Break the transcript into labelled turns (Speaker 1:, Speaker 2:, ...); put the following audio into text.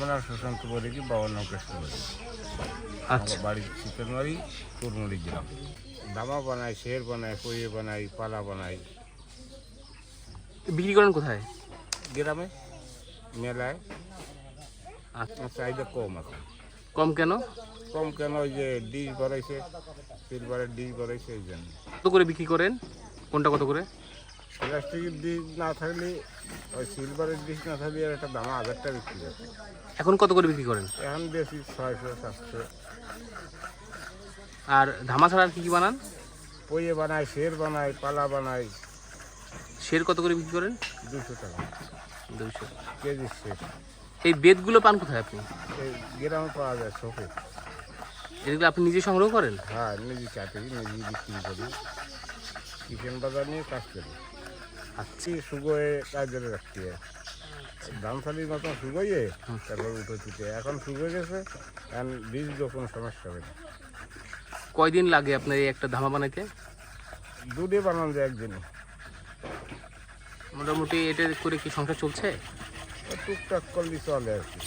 Speaker 1: আমার নাম সুশান্ত বলি কি বাবার নাম কৃষ্ণ বলি
Speaker 2: আচ্ছা।
Speaker 1: বাড়ি চিকেনবাড়ি কুরমুড়ি গ্রাম। দামা বানাই শের বানাই কইয়ে বানাই পালা বানাই।
Speaker 2: বিক্রি করেন কোথায়?
Speaker 1: গ্রামে মেলায়।
Speaker 2: আচ্ছা।
Speaker 1: চাহিদা কম আছে
Speaker 2: কম কেন?
Speaker 1: কম কেন ওই যে ডিশ বাড়াইছে সিলভারের ডিশ বাড়াইছে এই জন্য।
Speaker 2: কত করে বিক্রি করেন? কোনটা কত করে?
Speaker 1: প্লাস্টিকের ডিশ না থাকলে ওই সিলভারের ডিশ না থাকলে আর একটা দামা হাজারটা বিক্রি আছে
Speaker 2: এখন কত করে বিক্রি করেন?
Speaker 1: এখন বেশি ছয়শো সাতশো।
Speaker 2: আর ধামা ছাড়া আর কি কি বানান?
Speaker 1: পইয়ে বানাই শের বানাই পালা বানাই
Speaker 2: শের কত করে বিক্রি করেন?
Speaker 1: দুশো টাকা।
Speaker 2: দুইশো
Speaker 1: কেজি শের।
Speaker 2: এই বেদগুলো পান কোথায় আপনি?
Speaker 1: এই গ্রামে পাওয়া যায় শোকে।
Speaker 2: এগুলো আপনি নিজে সংগ্রহ করেন?
Speaker 1: হ্যাঁ নিজে চাকরি নিজে বিক্রি করি। কিচেন বাজার নিয়ে কাজ করি। আজকে সুগোয়ে কাজে রাখতে হয় ধান শালির মতন সুগোয়ে তারপর উঠে চুটে এখন শুকিয়ে গেছে এখন বীজ যখন সমস্যা হবে না।
Speaker 2: কয়দিন লাগে আপনার এই একটা ধামা বানাইতে?
Speaker 1: দুধে বানানো যায় একদিনে।
Speaker 2: মোটামুটি এটা করে কি সংসার চলছে?
Speaker 1: টুকটাক করলে চলে আর কি।